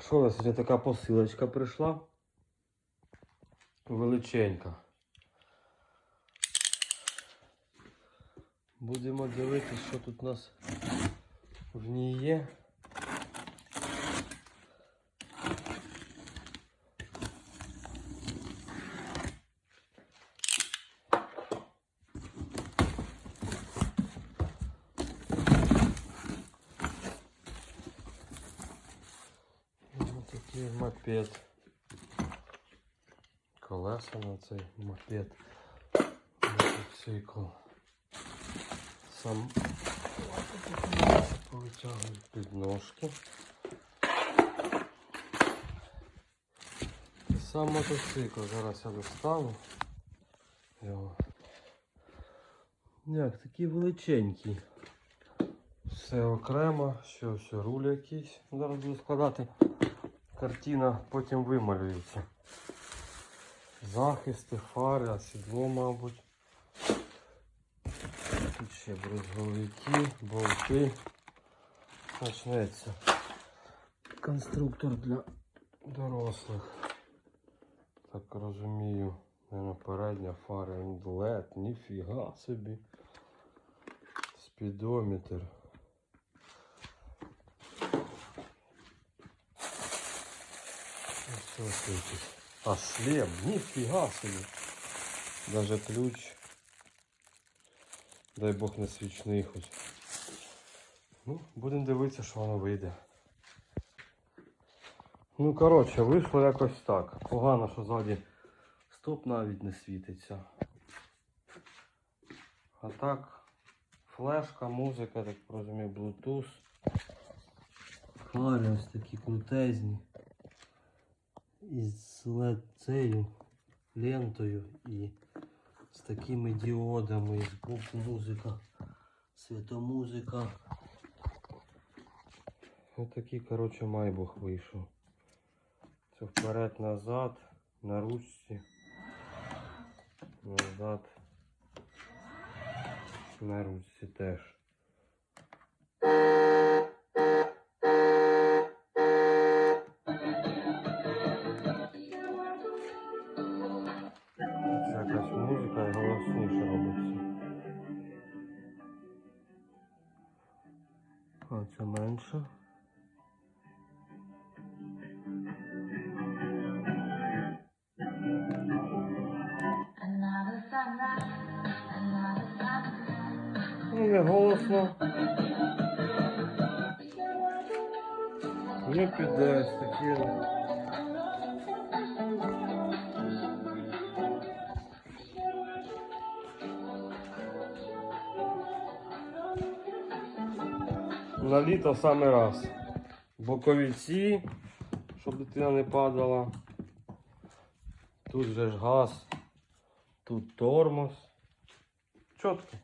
Що у нас сьогодні така посилочка прийшла? Величенька. Будемо дивитися, що тут у нас в ній є. Ось такий мопед. Колеса на цей мопед. Мотоцикл. Сам повитягую підножки. Сам мотоцикл. Зараз я достану. Його. Як, такий величенький. Все окремо, що все руль якийсь. Зараз буду складати. Картина потім вималюється. Захисти, фари, сідло, мабуть. Тут ще брезговики, болти. Почнеться. Конструктор для дорослих. Так розумію. Наверно, передня фара LED, ніфіга собі. Спідометр. Ось. А шлем, ніфіга собі. Даже ключ. Дай Бог не свічний хоч. Ну, будемо дивитися, що воно вийде. Ну, коротше, вийшло якось так. Погано, що ззаді стоп навіть не світиться. А так, флешка, музика, так розумію, Bluetooth. Фари ось такі крутезні. LED цією лентою і з такими діодами, з боку музика, світомузика. Ось такий, коротше, майбух вийшов. Це вперед назад, на ручці. Назад. На ручці теж. Музика і голосніше робиться. А це менше. Sunrise. Ну, не голосно. Не піде з На літо саме раз. Боковіці, щоб дитина не падала. Тут же ж газ, тут тормоз. Чітко.